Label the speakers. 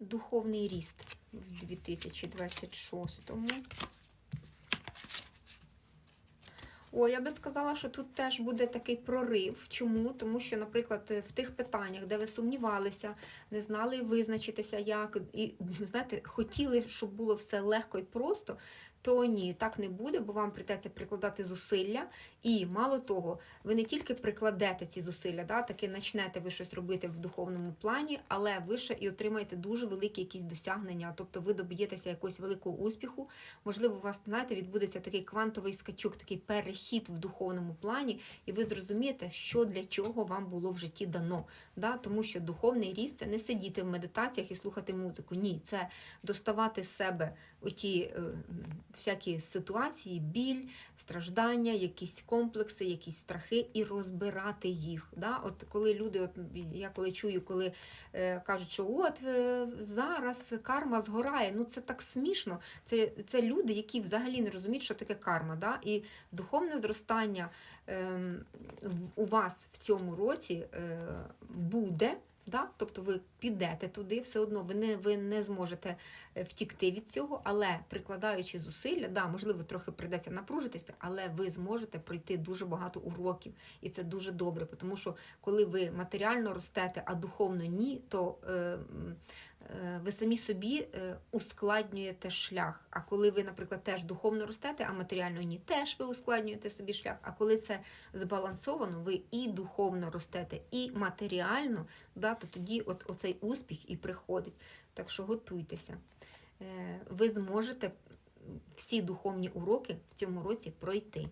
Speaker 1: духовний ріст в 2026-му. О, я би сказала, що тут теж буде такий прорив. Чому? Тому що, наприклад, в тих питаннях, де ви сумнівалися, не знали визначитися, як, і знаєте, хотіли, щоб було все легко і просто, то ні, так не буде, бо вам прийдеться прикладати зусилля. І мало того, ви не тільки прикладете ці зусилля, да, таки почнете ви щось робити в духовному плані, але ви ще і отримаєте дуже великі якісь досягнення. Тобто ви доб'єтеся якогось великого успіху. Можливо, у вас, знаєте, відбудеться такий квантовий скачок, такий перехід в духовному плані, і ви зрозумієте, що для чого вам було в житті дано. Да? Тому що духовний ріст це не сидіти в медитаціях і слухати музику. Ні, це доставати з себе оті е, всякі ситуації, біль, страждання, якісь комплекси, якісь страхи і розбирати їх. Да? От коли люди, от я коли чую, коли е, кажуть, що от е, зараз карма згорає, ну це так смішно. Це, це люди, які взагалі не розуміють, що таке карма. Да? І духовне зростання в- у вас в цьому році е, буде. Да? Тобто ви підете туди, все одно ви не, ви не зможете е, втікти від цього, але прикладаючи зусилля, да, можливо, трохи прийдеться напружитися, але ви зможете пройти дуже багато уроків. І це дуже добре, тому що коли ви матеріально ростете, а духовно ні, то е, ви самі собі е, ускладнюєте шлях. А коли ви, наприклад, теж духовно ростете, а матеріально ні, теж ви ускладнюєте собі шлях. А коли це збалансовано, ви і духовно ростете, і матеріально, да, то тоді от, оцей успіх і приходить. Так що готуйтеся. Е, Ви зможете всі духовні уроки в цьому році пройти.